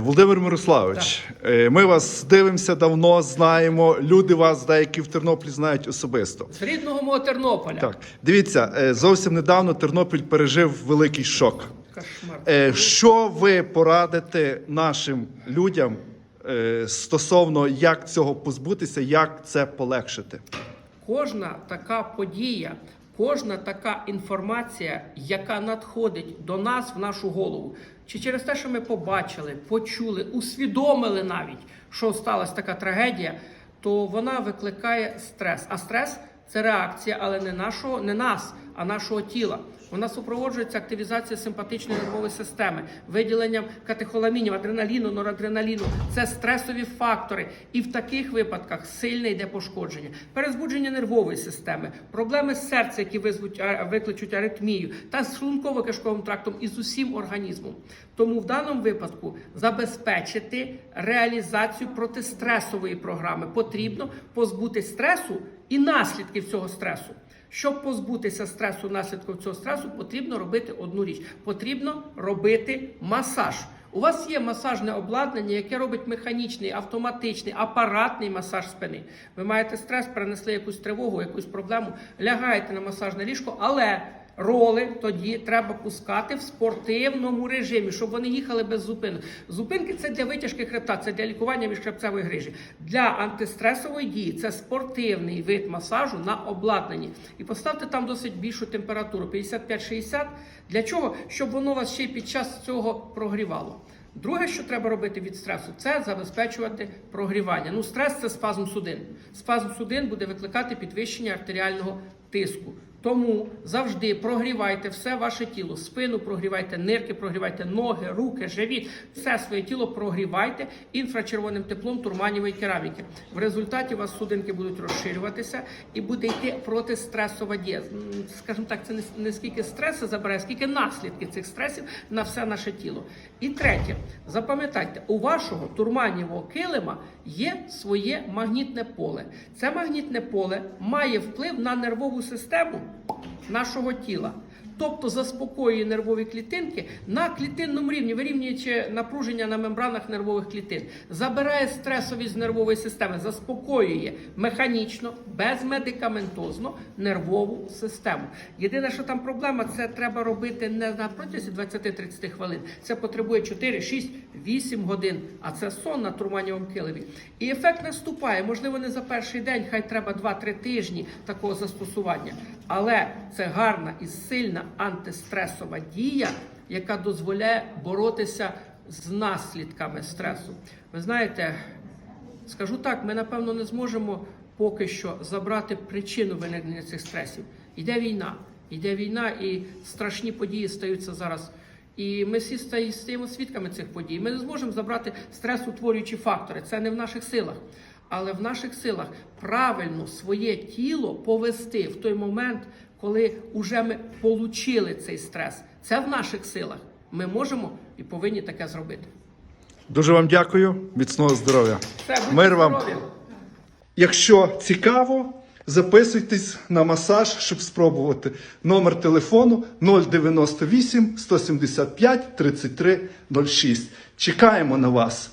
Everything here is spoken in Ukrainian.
Володимир Мирославович, е, ми вас дивимося давно, знаємо. Люди вас деякі в Тернополі знають особисто. З рідного мого Тернополя. Так, дивіться, е, зовсім недавно Тернопіль пережив великий шок. Кошмар. Е, Що ви порадите нашим людям стосовно як цього позбутися, як це полегшити? Кожна така подія, кожна така інформація, яка надходить до нас в нашу голову, чи через те, що ми побачили, почули, усвідомили навіть, що сталася така трагедія, то вона викликає стрес. А стрес це реакція, але не нашого, не нас, а нашого тіла. Вона супроводжується активізацією симпатичної нервової системи, виділенням катехоламінів, адреналіну, норадреналіну. Це стресові фактори. І в таких випадках сильне йде пошкодження, перезбудження нервової системи, проблеми з серця, які визвуть, викличуть аритмію, та з шлунково-кишковим трактом і з усім організмом. Тому в даному випадку забезпечити реалізацію протистресової програми потрібно позбути стресу і наслідків цього стресу. Щоб позбутися стресу, наслідків цього стресу, потрібно робити одну річ: потрібно робити масаж. У вас є масажне обладнання, яке робить механічний, автоматичний, апаратний масаж спини. Ви маєте стрес, перенесли якусь тривогу, якусь проблему, лягаєте на масажне ліжко, але роли тоді треба пускати в спортивному режимі, щоб вони їхали без зупинок. Зупинки це для витяжки хребта, це для лікування міжхребцевої грижі. Для антистресової дії це спортивний вид масажу на обладнанні. І поставте там досить більшу температуру 55-60. Для чого? Щоб воно вас ще й під час цього прогрівало. Друге, що треба робити від стресу, це забезпечувати прогрівання. Ну, стрес це спазм судин. Спазм судин буде викликати підвищення артеріального тиску. Тому завжди прогрівайте все ваше тіло, спину прогрівайте, нирки прогрівайте, ноги, руки, живіт, все своє тіло прогрівайте інфрачервоним теплом турманівої кераміки. В результаті у вас судинки будуть розширюватися і буде йти протистресова дія. М, Скажімо так, це не, скільки стресу забирає, скільки наслідки цих стресів на все наше тіло. І третє, запам'ятайте, у вашого турманівого килима є своє магнітне поле. Це магнітне поле має вплив на нервову систему нашого тіла. Тобто заспокоює нервові клітинки на клітинному рівні, вирівнюючи напруження на мембранах нервових клітин, забирає стресові з нервової системи, заспокоює механічно, безмедикаментозно нервову систему. Єдине, що там проблема, це треба робити не на протязі 20-30 хвилин. Це потребує 4, 6, 8 годин. А це сон на турманівому килимі. І ефект наступає, можливо, не за перший день, хай треба 2-3 тижні такого застосування. Але це гарна і сильна антистресова дія, яка дозволяє боротися з наслідками стресу. Ви знаєте, скажу так, ми напевно не зможемо поки що забрати причину виникнення цих стресів. Йде війна, йде війна, і страшні події стаються зараз. І ми всі стаємо свідками цих подій. Ми не зможемо забрати стресутворюючі фактори. Це не в наших силах. Але в наших силах правильно своє тіло повести в той момент, коли вже ми получили цей стрес. Це в наших силах. Ми можемо і повинні таке зробити. Дуже вам дякую, міцного здоров'я. Мир вам. здорові! Якщо цікаво, записуйтесь на масаж, щоб спробувати. Номер телефону 098 175 33 06. Чекаємо на вас.